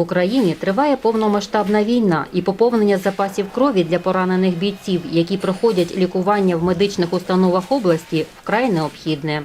Україні триває повномасштабна війна і поповнення запасів крові для поранених бійців, які проходять лікування в медичних установах області, вкрай необхідне.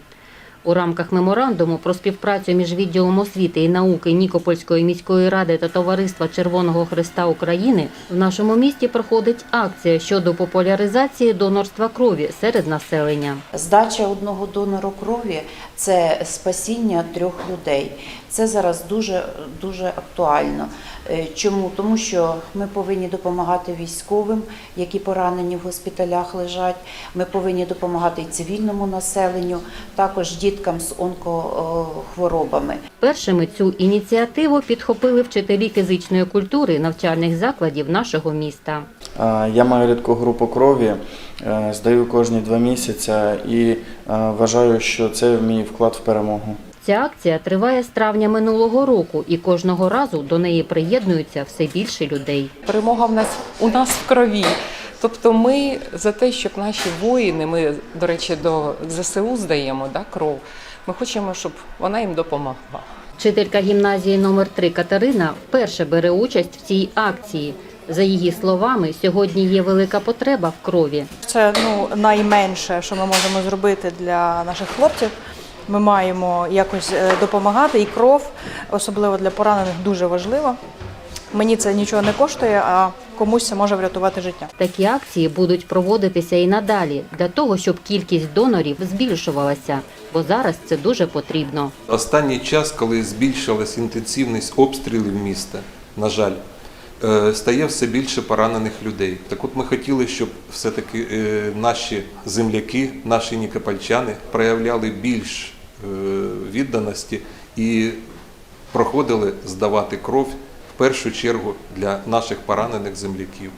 У рамках меморандуму про співпрацю між відділом освіти і науки Нікопольської міської ради та Товариства Червоного Христа України в нашому місті проходить акція щодо популяризації донорства крові серед населення. Здача одного донору крові це спасіння трьох людей. Це зараз дуже дуже актуально. Е, Чому? Тому що ми повинні допомагати військовим, які поранені в госпіталях лежать. Ми повинні допомагати і цивільному населенню, також діткам з онкохворобами. Першими цю ініціативу підхопили вчителі фізичної культури навчальних закладів нашого міста. Я маю рідку групу крові, е, здаю кожні два місяці і е, вважаю, що це мій вклад в перемогу. Ця акція триває з травня минулого року, і кожного разу до неї приєднуються все більше людей. Перемога в нас у нас в крові. Тобто ми за те, щоб наші воїни, ми, до речі, до ЗСУ здаємо да, кров. Ми хочемо, щоб вона їм допомогла. Вчителька гімназії номер 3 Катерина вперше бере участь в цій акції. За її словами, сьогодні є велика потреба в крові. Це ну найменше, що ми можемо зробити для наших хлопців. Ми маємо якось е, допомагати, і кров, особливо для поранених, дуже важлива. Мені це нічого не коштує, а комусь це може врятувати життя. Такі акції будуть проводитися і надалі для того, щоб кількість донорів збільшувалася, бо зараз це дуже потрібно. Останній час, коли збільшилась інтенсивність обстрілів міста, на жаль, е, стає все більше поранених людей. Так от ми хотіли, щоб все-таки е, наші земляки, наші нікопольчани проявляли більш е, відданості і проходили здавати кров першу чергу для наших поранених земляків.